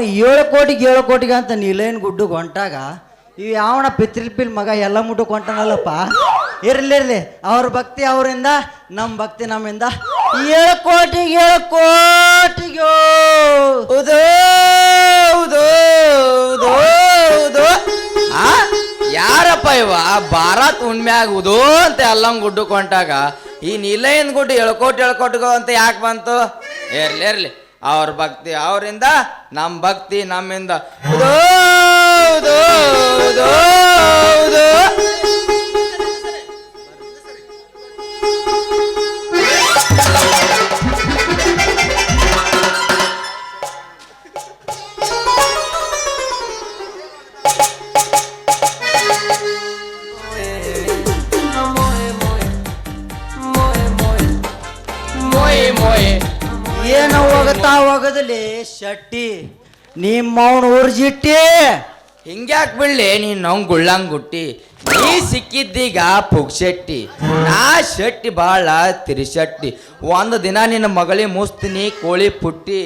ಅವನು ಏಳು ಕೋಟಿಗೆ ಏಳು ಕೋಟಿಗೆ ಅಂತ ನೀಲೇನ್ ಗುಡ್ಡು ಹೊಂಟಾಗ ಇವು ಯಾವನ ಪಿತೃಪಿಲ್ ಪಿಲ್ ಮಗ ಎಲ್ಲ ಮುಟ್ಟು ಕೊಂಟನಲ್ಲಪ್ಪ? ಇರ್ಲಿ ಇರ್ಲಿ. ಅವ್ರ ಭಕ್ತಿ ಅವರಿಂದ ನಮ್ಮ ಭಕ್ತಿ ನಮ್ಮಿಂದ. ಏಳು ಕೋಟಿಗೆ ಏಳು ಕೋಟಿಗೋ! ಆ? ಯಾರಪ್ಪ ಇವ? ಭಾರತ್ ಉಣ್ಮ್ಯಾಗ ಉದೋ ಅಂತ ಎಲ್ಲಂಗ್ ಗುಡ್ಡು ಕೊಂಟಾಗ, ಈ ನೀಲೈನ್ ಗುಡ್ಡು ಎಳ್ಕೋಟ್ ಎಳ್ಕೊಟ್ಗೋ ಅಂತ ಯಾಕೆ ಬಂತು? ಇರ್ಲಿ ಇರ್ಲಿ. ಅವ್ರ ಭಕ್ತಿ ಅವರಿಂದ ನಮ್ಮ ಭಕ್ತಿ ನಮ್ಮಿಂದ. ಹೋಗದಲ್ಲಿ ಶೆಟ್ಟಿ. ನಿಮ್ಮ ಅವನು ಊರ್ಜಿಟ್ಟಿ. ಹಿಂಗ್ಯಾಕ್ ಬಿಡ್ಲಿ? ನೀನ್ ನವ್ ಗುಳ್ಳಂಗ್ ಗುಟ್ಟಿ ನೀ ಸಿಕ್ಕಿದ್ದೀಗ ಪುಗ್ಶೆಟ್ಟಿ. ನಾ ಶೆಟ್ಟಿ ಬಾಳ ತಿರಿಶೆಟ್ಟಿ. ಒಂದು ದಿನ ನಿನ್ನ ಮಗಳಿ ಮುಸ್ತೀನಿ, ಕೋಳಿ ಪುಟ್ಟಿ.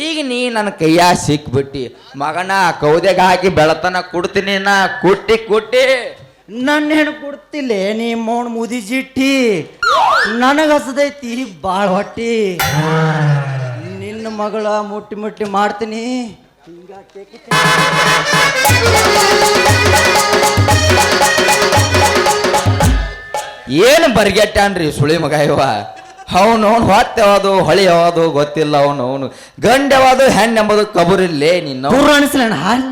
ಈಗ ನೀ ನನ್ನ ಕೈಯಾಗ ಸಿಕ್ಬಿಟ್ಟಿ. ಮಗನ ಕೌದೆಗ ಹಾಕಿ ಬೆಳತನ ಕುಡ್ತೀನಿ ನಾ. ಕುಟ್ಟಿ ಕುಟ್ಟಿ. ನನ್ನ ಹೆಣ್ಣು ಕೊಡ್ತಿಲ್ಲ, ನೀ ಮೋಣ್ ಮುದಿಜಿಟ್ಟಿ. ನನಗೆ ಹಸದೈತಿ ಭಾಳ ಹೊಟ್ಟಿ. ಮಗಳ ಮುಟ್ಟಿ ಮುಟ್ಟಿ ಮಾಡ್ತೀನಿ. ಏನು ಬರ್ಗೆಟ್ಟಾನ್ರಿ ಸುಳಿ ಮಗ ಇವ? ಅವನು ಅವನು ಹೊತ್ತೆ ಯಾವುದು ಹೊಳಿ ಯಾವುದು ಗೊತ್ತಿಲ್ಲ ಅವನು ಅವನು. ಗಂಡ ಯಾವುದು ಹೆಣ್ಣು ಎಂಬುದು ಕಬುರಿಲ್ಲೇ ನಿನ್ನ ಅನಿಸ್ಲಣ್ಣ ಹಾಲ್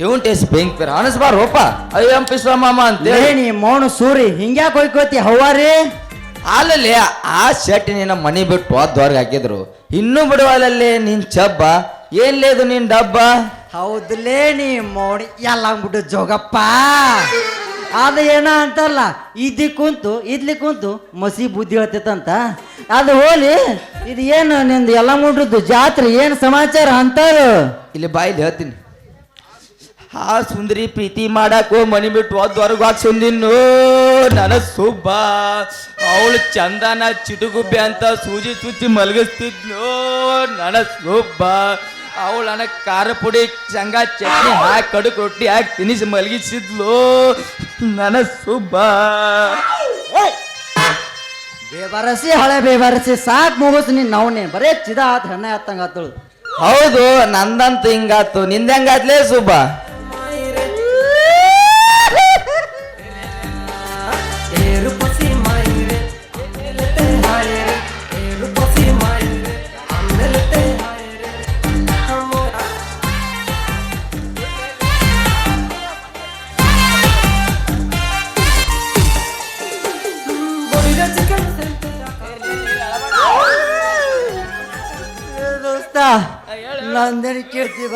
ಟ್ಯೂನ್ ಟೇಸ್ ಬೆಂಕ್ ಪೇರ ಅನಸ್ಬಾರ ಹೋಪ ಅಯ್ಯೋ ಪಿಸ್ವ ಮಾಮ ಲೇ ಅಂತೇಳಿ. ನೀ ಮೌನ ಸೂರಿ ಹಿಂಗ್ಯಾಕೆ ಹೋಯ್ಕೋತಿ ಹವ್ವಾರಿ? ಅಲ್ಲಲ್ಲಿ ಆ ಶೆಟ್ಟಿ ನಿನ್ನ ಮನೆ ಬಿಟ್ಟು ಹೋದ್ವರ್ಗೆ ಹಾಕಿದ್ರು. ಇನ್ನೂ ಬಿಡುವಲ್ಲಲ್ಲಿ ನಿನ್ ಚಬ್ಬ? ಏನ್ಲೇದು ನಿನ್ ಡಬ್ಬ? ಹೌದಲೇ ನೀ ಮೋಡಿ ಎಲ್ಲ ಬಿಟ್ಟು ಜೋಗಪ್ಪ. ಅದು ಏನ ಅಂತಲ್ಲ ಇದ್ದಿ ಕುಂತು ಇದ್ಲಿ ಕುಂತು ಮಸಿ ಬುದ್ಧಿ ಹೇಳ್ತೈತಂತ ಅದು ಹೋಲಿ ಇದು ಏನು ನಿಂದು ಎಲ್ಲ ಮುಡ್ರದ್ದು ಜಾತ್ರೆ ಏನು ಸಮಾಚಾರ ಅಂತಾರು? ಇಲ್ಲಿ ಬಾಯಿಲಿ ಹೇಳ್ತೀನಿ. ಆ ಸುಂದರಿ ಪ್ರೀತಿ ಮಾಡಾಕೋ ಮನಿ ಬಿಟ್ಟು ಹೋದ್ವರ್ಗು ಹಾಕ್ಸಿನ್ನು ನನ ನನ್ನ ಸುಬ್ಬ ಅವಳು ಚಂದನ ಚಿಟುಗುಬ್ಬೆ ಅಂತ ಸೂಜಿ ಚುಚ್ಚಿ ಮಲಗಿಸ್ತಿದ್ಲು. ನನ್ನ ಸೂಬ್ಬ ಅವಳು ನನ್ನ ಖಾರ ಪುಡಿ ಚಂಗ ಚಟ್ನಿ ಹಾಕಿ ಕಡುಕು ರೊಟ್ಟಿ ಹಾಕಿ ತಿನಿಸಿ ಮಲಗಿಸಿದ್ಲು. ನನ್ನ ಸುಬ್ಬ. ಬೇಬರಸಿ ಹಳೆ ಬೇಬರಸಿ ಸಾಕ್ ಮುಗಿಸ್ ನೀನ್ ನವ್ನೆ. ಬರೇ ಚಿದ ಆತ ಹೆಣ್ಣೆ ಹತ್ತಂಗ ಆತಳು. ಹೌದು ನಂದಂತೂ ಹಿಂಗಾತು ನಿಂದ ಹೆಂಗಾತ್ಲೇ ಸುಬ್ಬ?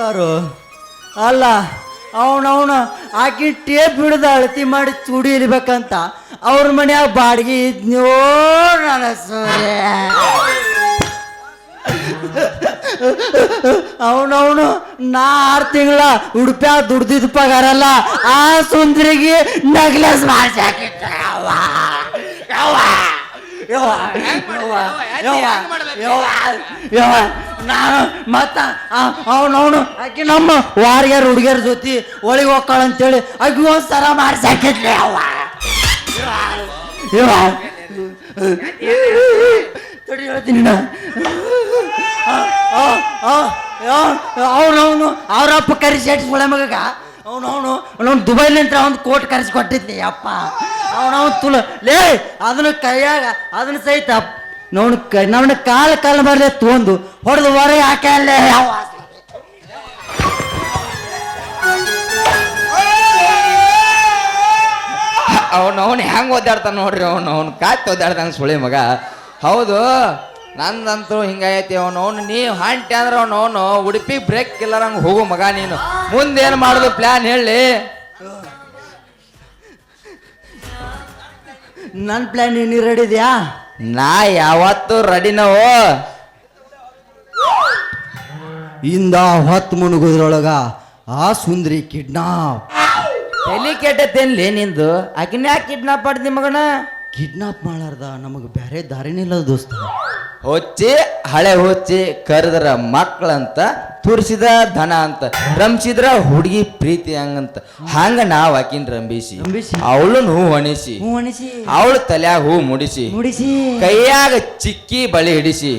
ಬಾರು ಅಲ್ಲ, ಅವನವನು ಆಕಿ ಟೇಪ್ ಹಿಡಿದು ಅಳತಿ ಮಾಡಿ ಚೂಡಿ ಇರ್ಬೇಕಂತ ಅವ್ರ ಮನ್ಯಾಗ ಬಾಡಿಗೆ ಇದ್ನೋ ಸೂರ್ಯ ಅವನವನು ನಾ ಆರು ತಿಂಗಳ ಉಡುಪ್ಯಾಗ ದುಡ್ದಿದ್ ಪಗಾರಲ್ಲ, ಆ ಸುಂದ್ರಿಗೆ ನಗ್ಲೆಸ್ ಮಾಡಿಸಿ ನಾನು ಮತ್ತ ಅವನವನು ಆಕಿ ನಮ್ಮ ವಾರ್ಗ್ಯಾರ ಹುಡುಗಿಯರ ಜೊತೆ ಒಳಗೆ ಹೋಗ್ತಾಳ ಅಂತೇಳಿ ಆಕಿ ಒಂದ್ ಸರ ಮಾಡಿಸಿ ಹಾಕಿದ್ಲೆ ಅವ್ವ ಯವ್ವ. ತಡಿ ಹೇಳ್ತೀನಿ. ಅವನವನು ಅವರಪ್ಪ ಕರಿಸಿ ಅಟ್ಟಿ ಸುಳೆ ಮಗಗ ಅವನವನು, ಅವನವ್ನು ದುಬೈಲಿಂತ್ರ ಒಂದು ಕೋಟ್ ಕರೆಸಿ ಕೊಟ್ಟಿದ್ನಿ, ಅಪ್ಪ. ಅವನವನು ತುಳು, ಲೇ, ಅದನ್ನ ಕೈಯಾಗ, ಅದನ್ನ ಸಹಿತ ನೋಡ್ ಕೈ, ನವನ ಕಾಲ ಕಾಲ ಬರಲೆ ತೊಂದು, ಹೊಡೆದು ಹೊರಗೆ ಹಾಕಲ್ಲೇ ಯಾವ ಅವನು ಅವನು ಹೆಂಗೆ ಓದಾಡ್ತಾನ ನೋಡ್ರಿ ಅವನು ಅವನು ಕಾತ್ ಓದಾಡ್ತಾನ ಸುಳಿ ಮಗ. ಹೌದು ನಂದಂತೂ ಹಿಂಗೈತಿ ಅವನು. ಅವನು ನೀ ಹಾಂಟಿ ಅಂದ್ರೆ ಅವನು ಅವನು ಉಡುಪಿ ಬ್ರೇಕ್ ಇಲ್ಲರಂಗೆ ಹೋಗು ಮಗ ನೀನು. ಮುಂದೇನು ಮಾಡೋದು ಪ್ಲ್ಯಾನ್ ಹೇಳಿ. ನನ್ನ ಪ್ಲಾನ್ ನೀನು ರೆಡಿ ಇದೆಯಾ? ನಾ ಯಾವತ್ತು ರೆಡಿನವೋ ಇಂದ ಹೊತ್ತು ಮುಣುಗುದ್ರೊಳಗ ಆ ಸುಂದ್ರಿ ಕಿಡ್ನಾಪ್ ತಲೆ ಕೆಟ್ಟತೇನ್ಲಿ ನಿಂದು? ಆಕಿನ ಯಾಕೆ ಕಿಡ್ನಾಪ್ ಮಾಡ್ದಿ ಮಗನ? ಕಿಡ್ನಾಪ್ ಮಾಡಾರ್ದ ನಮಗೆ ಬೇರೆ ದಾರಿನಿಲ್ಲ ದೋಸ್ತ. ಹೊಚ್ಚಿ ಹಳೆ ಹೊಚ್ಚಿ ಕರೆದ್ರ ಮಕ್ಕಳಂತ ತುರ್ಸಿದ ಧನ ಅಂತ. ರಂಸಿದ್ರ ಹುಡುಗಿ ಪ್ರೀತಿ ಹಂಗಂತ. ಹಂಗ ನಾವ್ ಆಕಿನ್ ರಂಬಿಸಿ. ಅವಳು ಹೂ ಹೊಣಿಸಿ ಅವಳ ತಲ್ಯಾಗ ಹೂ ಮುಡಿಸಿ. ಮುಡಿಸಿ. ಕೈಯಾಗ ಚಿಕ್ಕಿ ಬಳಿ ಹಿಡಿಸಿ.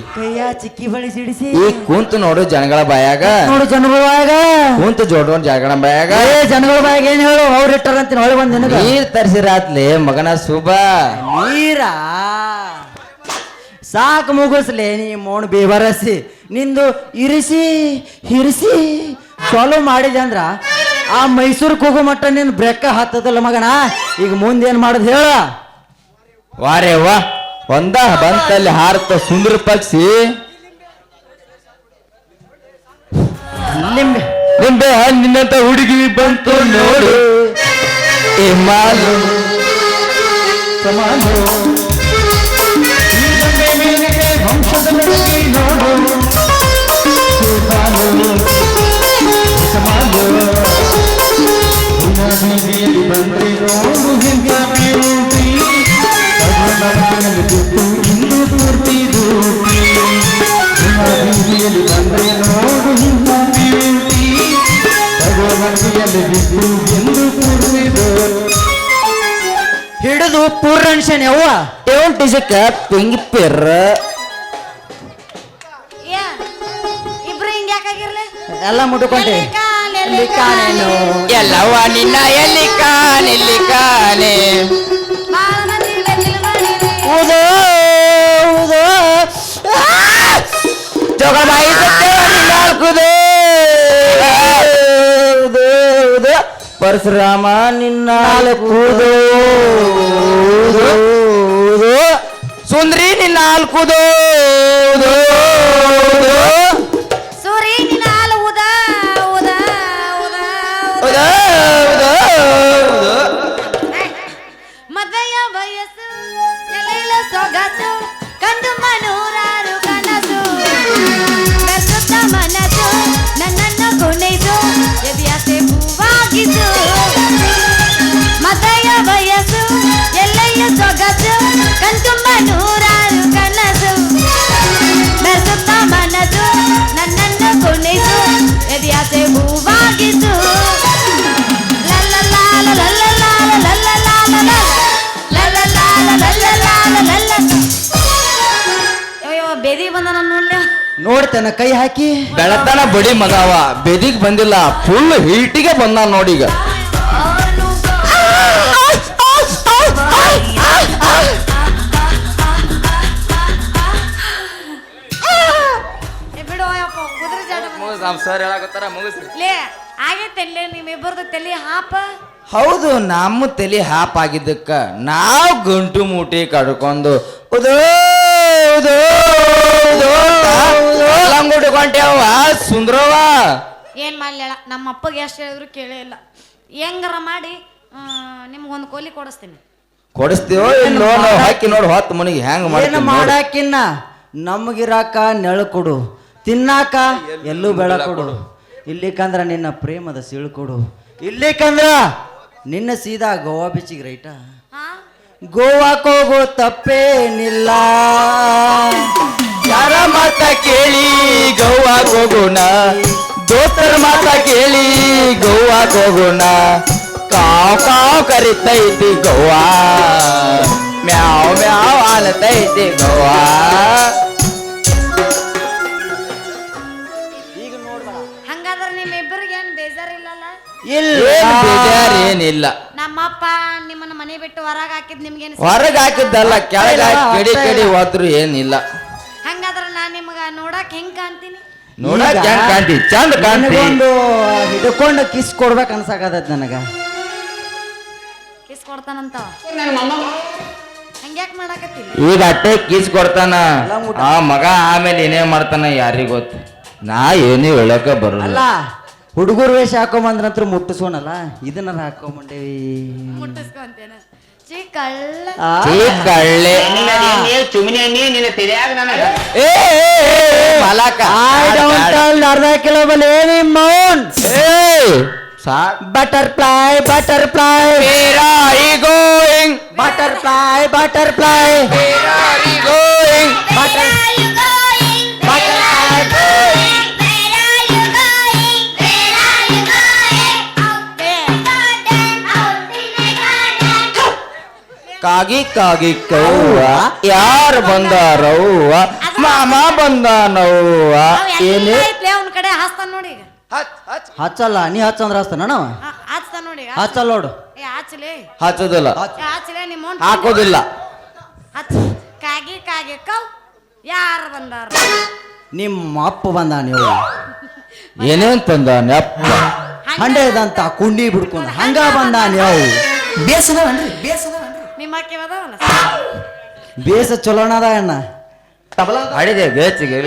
ಚಿಕ್ಕಿ ಬಳಿ ಹಿಡಿಸಿ. ಈ ಕುಂತು ನೋಡು ಜನಗಳ ಬಾಯಾಗ. ನೋಡು ಜನಗಳ ಬಾಯಾಗ. ಕುಂತು ಜೋಡೋನ್ ಜನಗಳ ಬಾಯಾಗ. ಏ ಜನಗಳ ಬಾಯಾಗ ಏನ್ ಹೇಳು? ಅವ್ರ ಅಂತ ಹೊಳೆ ಬಂದ್ ನೀರ್ ತರಿಸಿರಾತ್ಲೆ ಮಗನ ಶುಭ. ನೀರ? ಸಾಕು ಮುಗಿಸ್ಲೆ ನೀ ಮೋಣ ಬೇಬರಸಿ ನಿಂದು ಇರಿಸಿ ಹಿರಿಸಿ ಚಲೋ ಮಾಡಿದೆ ಅಂದ್ರ ಆ ಮೈಸೂರಿಗೆ ಹೋಗೋ ಮಟ್ಟ ನಿನ್ ಬ್ರೆಕ್ಕ ಹತ್ತದಲ್ಲ ಮಗಣ ಈಗ ಮುಂದೆ ಮಾಡುದು ಹೇಳ? ವಾರೇ ವಾ ಒಂದ ಬಂತಲ್ಲಿ ಹಾರತ ಸುಂದರ ಪಕ್ಷಿ. ನಿಂಬೆ. ನಿಂಬೆ ನಿನ್ನಂತ ಹುಡುಗಿ ಬಂತು ನೋಡು. ಸಮಾನು. ಪೂರ್ಣಶನ್ ಯವ್ವ ಟೇವಲ್ ಟಿಸಕ್ಕ ಪಿಂಗಿ ಪಿರ್ರ ಯಾ ಇಬ್ರು ಹಿಂಗ್ ಯಾಕಾಗಿರ್ಲಿ ಎಲ್ಲ ಮುಟ್ಕೊಂಡೆ ಎಲ್ಲಿ ಕಾಲ್, ಎಲ್ಲಿ ಎಲ್ಲಿ ಎಲ್ಲವ್ವ ನಿನ್ನ ಎಲ್ಲಿ ಕಾನೆಲ್ಲಿ ಕಾನೆ ಬಾಳ ಮಂದಿ. ಊದು, ಪರಶುರಾಮ ನಿನ್ನ ಕೂದು. ಸುಂದ್ರಿ ನಿನ್ನ ನಾಲ್ಕುದು ಸೂರಿ ನಿನ್ನ ಹಾಲು ಉದ ಉದ ಉದ ಉದ ನೋಡ್ತೇನ ಕೈ ಹಾಕಿ. ಬೆಳತನ ಬಡಿ ಮಗಾವ. ಬೆದಿಗ್ ಬಂದಿಲ್ಲ ಫುಲ್ ಹೀಟಿಗೆ ಬಂದ ನೋಡಿ ಈಗ. ಸರ್ ಹೇಳಕತ್ತಾರ ಮುಗಿಸ್ರಿ ಲೇ ಆಗೈತಲ್ಲೇ ನಿಮ್ಮಿಬ್ಬರದು ತಲೆ ಹಾಪ? ಹೌದು ನಮ್ಮ ತಲೆ ಹಾಪ್ ಆಗಿದ್ದಕ್ಕ. ನಾವು ಗಂಟು ಮೂಟಿ ಕಡ್ಕೊಂಡು ಉದೋ ಉದೋ ಕೊಂಟೇವ ಸುಂದ್ರವ ಏನ್ ಮಾಡ್ಲಿಲ್ಲ ನಮ್ಮ ಅಪ್ಪಗೆ ಎಷ್ಟು ಹೇಳಿದ್ರು ಕೇಳೇ ಇಲ್ಲ. ಹೆಂಗಾರ ಮಾಡಿ ನಿಮ್ಗೊಂದು ಕೋಲಿ ಕೊಡಿಸ್ತೀನಿ. ಕೊಡಿಸ್ತೀವೋ ಇಲ್ಲೋ ನಾವು ಹಾಕಿ ನೋಡಿ ಹೊತ್ತು ಮನಿಗೆ ಹೆಂಗ್ ಏನು ನೋಡು. ಮಾಡಾಕಿನ್ನ? ನಮಗಿರಾಕ ನೆಳು ಕೊಡು. ತಿನ್ನಾಕ ಎಲ್ಲೂ ಬೆಳ ಕೊಡು. ಇಲ್ಲಿಕಂದ್ರ ನಿನ್ನ ಪ್ರೇಮದ ಸಿಳು ಕೊಡು. ಇಲ್ಲಿಕಂದ್ರ ನಿನ್ನ ಸೀದಾ ಗೋವಾ ಬೀಚಿಗೆ ರೈಟ? ಹಾ ಗೋವಾಕ್ ಹೋಗೋ ತಪ್ಪೇನಿಲ್ಲ. ಯಾರ ಮಾತ ಕೇಳಿ ಗೋವಾ ಹೋಗೋಣ? ದೋಸ್ತರ ಮಾತ ಕೇಳಿ ಗೋವಾ ಹೋಗೋಣ? ಕಾವ್ ಕಾವ್ ಕರಿತೈತಿ ಗೋವಾ. ಮ್ಯಾವ್ ಮ್ಯಾವ್ ಆಲತೈತಿ ಗೋವಾ. ಹಂಗಾದ್ರೆ ನಿಮ್ಮಿಬ್ಬರಿಗೆ ಏನು ಬೇಜಾರಿಲ್ಲಲ್ಲ? ಇಲ್ಲ ಬೇಜಾರ್ ಏನಿಲ್ಲ. ನಮ್ಮಪ್ಪ ನಿಮ್ಮನ್ನ ಮನೆ ಬಿಟ್ಟು ಹೊರಗೆ ಹಾಕಿದ್ ನಿಮ್ಗೇನು ಹೊರಗೆ ಹಾಕಿದ್ದಲ್ಲ ಕೆಳಗೆ ಕೆಡಿ ಕೆಡಿ ಹೋದ್ರು ಏನಿಲ್ಲ. ಹಂಗಾದ್ರೆ ನಾ ನಿಮ್ಗ ನೋಡಕ್ ಹೆಂಗ್ ಕಾಣ್ತೀನಿ? ನೋಡಕ್ ಹೆಂಗ್ ಕಾಣ್ತಿ ಚಂದ ಕಾಣ್ತಿ ನನಗೊಂದು ಹಿಡ್ಕೊಂಡು ಕಿಸ್ ಕೊಡ್ಬೇಕು ಅನ್ಸಾಕತ್ತೈತಿ ನನಗ. ಕಿಸ್ ಕೊಡ್ತಾನಂತ? ಹಂಗ್ಯಾಕ್ ಮಾಡಾಕತ್ತೀನಿ ಈಗ ಅಟ್ಟೆ ಕೀಸ್ ಕೊಡ್ತಾನ. ಆ ಮಗ ಆಮೇಲೆ ಏನೇ ಮಾಡ್ತಾನ ಯಾರಿಗೊತ್ತು ನಾ ಏನು ಹೇಳಕ ಬರಲ್ಲ. ಅಲ್ಲ ಹುಡುಗರು ವೇಷ ಹಾಕೊಂಬಂದ್ರ ಮುಟ್ಟಿಸೋಣಲ್ಲ ಇದನ್ನ ಹಾಕೊಂಬಂಡೇವಿ ಮುಟ್ಟಿಸ್ಕೊಂತೇನೆ. ಚೀ ಕಳ್ಳ. ಆ, ಚೀ ಕಳ್ಳೆ. ಚುಮ್ನಿ ನಿನ್ನ ತಿಳಿಯಾಗ ನನಗ. ಏ, ಮಲಾಕ don't tell ಅರ್ಧ ಕಿಲೋ ಬಲೆ ಮೌನ್. ಏ, ಸಾಕ್ butterfly butterfly. Where are you going? Butterfly butterfly. Where are you going? ಕಾಗಿ ಕಾಗಿ ಕೌವ ಯಾರು ಬಂದಾರವ್ವ ಮಾಮ ಬಂದಾನವ್ವ ಏನೇ? ಅವ್ನ ಕಡೆ ಹಾಸ್ತಾನ ನೋಡಿ ಈಗ. ಹಚ್ಚಲ್ಲ ನೀ ಹಚ್ಚಂದ್ರ ಹಚ್ತಾನ ನಾವು ಹ- ನೋಡಿ ಈಗ. ಹಚ್ಚಲ್ಲ ನೋಡು. ಏ ಹಾಚ್ಲಿ. ಹಚ್ಚೋದಿಲ್ಲ. ಏ ನಿಮ್ಮ ಅವ್ನ್ ಹಾಕೋದಿಲ್ಲ. ಹಚ್ ಕಾಗಿ ಕಾಗಿ ಕವ್ ಯಾರು ಬಂದಾರ ನಿಮ್ಮ ಅಪ್ಪ ಬಂದ ನೀವು? ಏನೇನ್ ತಂದ ನೆಪ್ಪ ಹಂಡೆದಂತ ಕುಂಡಿ ಬಿಡ್ಕೊಂಡು ಹಂಗ ಬಂದ ನೀವು? ಬೇಸದವನ್ರಿ ಬೇಸದವನ್ರಿ ಅದಾವಲ್ಲ? ಬೇಸ ಚಲೋಣದ ಅಣ್ಣ. ಅಡಿದೆ ಬೇಚಿಗೆ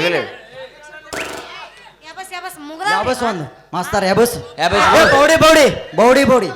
ಯಬಸ್ ಯಬಸ್ ಮುಗ್ದ ಯಾಬಸ್ ಒಂದು. ಮಾಸ್ತಾರ ಯಾಬಸ್. ಯಾಬಸ್. ಬೌಡಿ ಬೌಡಿ. ಬೌಡಿ ಬೌಡಿ.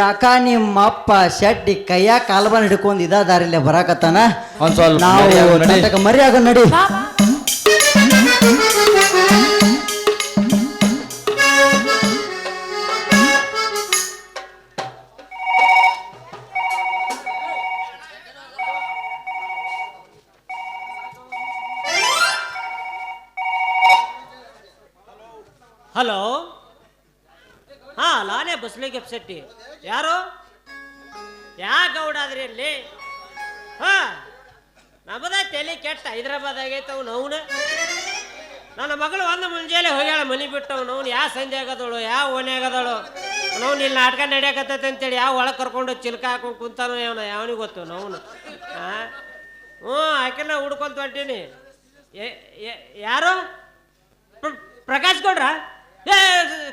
ಯಾಕ ನಿಮ್ಮ ಅಪ್ಪ ಶೆಟ್ಟಿ ಕೈಯ ಕಾಲ್ಬನ್ ಹಿಡ್ಕೊಂಡ್ ಇದ ದಾರಿಲೆ ಬರಾಕತ್ತಾನ? ಒಂದ್ ಸ್ವಲ್ಪ ನಾವು ಮರಿ ನಡಿ. ನಾಟಕ ಹಲೋ? ಹಾ ನಾನೇ ಬಸ್ಲಿಗೆ ಶೆಟ್ಟಿ. ಅಲ್ಲಿ ಹಾ ನಮ್ಮದ ತಲೆ ಕೆಟ್ಟ. ಹೈದ್ರಾಬಾದ್ ಆಗೈತವ್ ನೌನ ನನ್ನ ಮಗಳು ಒಂದು ಮುಂಜಾನೆ ಹೋಗ್ಯಾಳ ಮನಿ ಬಿಟ್ಟವ್ ಅವ್ನು. ಯಾವ ಸಂಜೆ ಆಗದಳು ಯಾವ ಓಣೆ ಆಗದಳು ಅವ್ನು ಇಲ್ಲಿ ನಾಟಕ ನಡೆಯಕತ್ತೈತೆ ಅಂತೇಳಿ ಯಾವ ಒಳಗೆ ಕರ್ಕೊಂಡು ಚಿಲ್ಕ ಹಾಕೊಂಡು ಕುಂತಾನೋ ಅವನ ಯಾವನಿಗೆ ಗೊತ್ತು ನೌನ್ ಹಾ? ಹ್ಞೂ, ಆಕೆನ ಹುಡ್ಕೊಂತ ಹೊಂಟೀನಿ. ಯಾರು? ಪ್ರಕಾಶ್ ಗೌಡ್ರ? ಏ,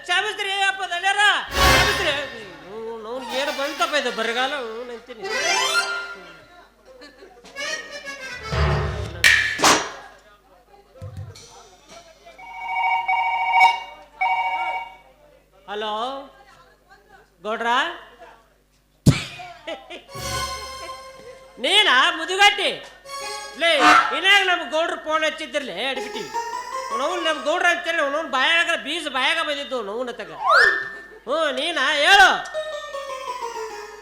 ಕ್ಷಮಿಸ್ರಿ, ಅಪ್ಪ ದಳ್ಯಾರ ಕ್ಷಮಿಸ್ರಿ. ನಾವು ಏನು ಬಂತಪ್ಪ ಇದು, ಬರಗಾಲ? ಹಲೋ, ಗೌಡ್ರ? ನೀನಾ ಮುದುಗಟ್ಟಿ? ಲೇ, ಇನ್ನಾಗ ನಮ್ಮ ಗೌಡ್ರು ಫೋನ್ ಹಚ್ಚಿದ್ರಲ್ಲೇ ಅಡ್ಬಿಟ್ಟಿ. ನಾವು ನಮ್ಮ ಗೌಡ್ರ ಅಂತೇಳಿ ಅವನವ್ನು ಬಾಯಾಗ ಬೀಜ ಬಾಯಾಗ ಬಂದಿದ್ದು ಅವನವ್ನ ತಗ ಹ್ಞೂ ನೀನಾ ಹೇಳು.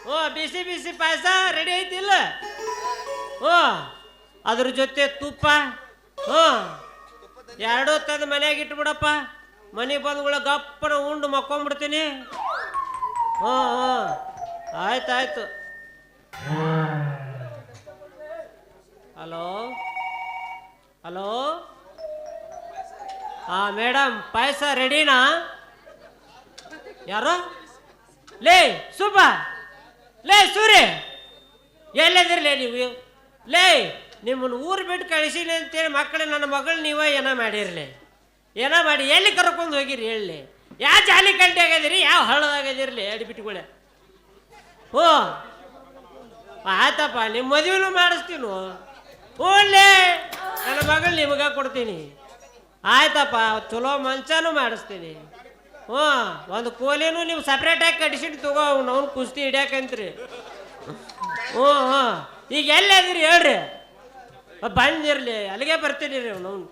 ಹ್ಞೂ ಬಿಸಿ ಬಿಸಿ ಪಾಯಸ ರೆಡಿ ಐತಿಲ್ಲ. ಓ, ಅದ್ರ ಜೊತೆ ತುಪ್ಪ. ಹ್ಞೂ ಎರಡೂ ತಂದು ಮನ್ಯಾಗ ಇಟ್ಬಿಡಪ್ಪ. ಮನೆ ಬಂದ್ಗಳ ಗಪ್ಪನ ಉಂಡು ಮಕ್ಕೊಂಬಿಡ್ತೀನಿ. ಹ್ಞೂ ಹ್ಞೂ ಆಯ್ತು ಆಯ್ತು ಹಲೋ? ಹಲೋ? ಹಾಂ ಮೇಡಮ್ ಪಾಯಸ ರೆಡಿನಾ ಯಾರು? ಲೇ, ಸುಬ್ಬ! ಲೇ ಸೂರ್ಯ ಎಲ್ಲದಿರ್ಲೇ ನೀವು? ಲೇ, ನಿಮ್ಮನ್ನು ಊರು ಬಿಟ್ಟು ಕಳಿಸೀನಿ ಅಂತೇಳಿ ಮಕ್ಕಳು, ನನ್ನ ಮಗಳು ನೀವ ಏನೋ ಮಾಡಿರಲಿ? ಏನ ಮಾಡಿ, ಎಲ್ಲಿ ಕರ್ಕೊಂಡು ಹೋಗಿರಿ ಹೇಳಿ? ಯಾವ ಜಾಲಿ ಕಂಟಿ ಆಗದಿರಿ ಯಾವ ಹಳ್ಳದಾಗದಿರಲಿ ಎಡಿ ಬಿಟ್ಟುಗಳೇ ಹೋ ಆಯ್ತಪ್ಪ ನಿಮ್ಮ ಮದುವೆನೂ ಮಾಡಿಸ್ತೀನು? ಹ್ಞೂಲೇ ನನ್ನ ಮಗಳು ನಿಮಗೆ ಕೊಡ್ತೀನಿ. ಆಯ್ತಪ್ಪ, ಚಲೋ ಮಂಚನೂ ಮಾಡಿಸ್ತೀನಿ. ಹ್ಞೂ, ಒಂದು ಕೋಲಿನೂ ನೀವು ಸಪ್ರೇಟಾಗಿ ಕಟ್ಸಿಟ್ಟು ತಗೋ, ಅವ್ನು ಅವ್ನು ಕುಸ್ತಿ ಹಿಡ್ಯಾಕಂತ್ರಿ. ಹ್ಞೂ ಹ್ಞೂ. ಈಗ ಎಲ್ಲಿ ಅದ್ರಿ ಹೇಳ್ರಿ? ಬಂದಿರಲಿ, ಅಲ್ಲಿಗೆ ಬರ್ತೀನಿ ರೀ ಅವ್ನು ಅವ್ನು.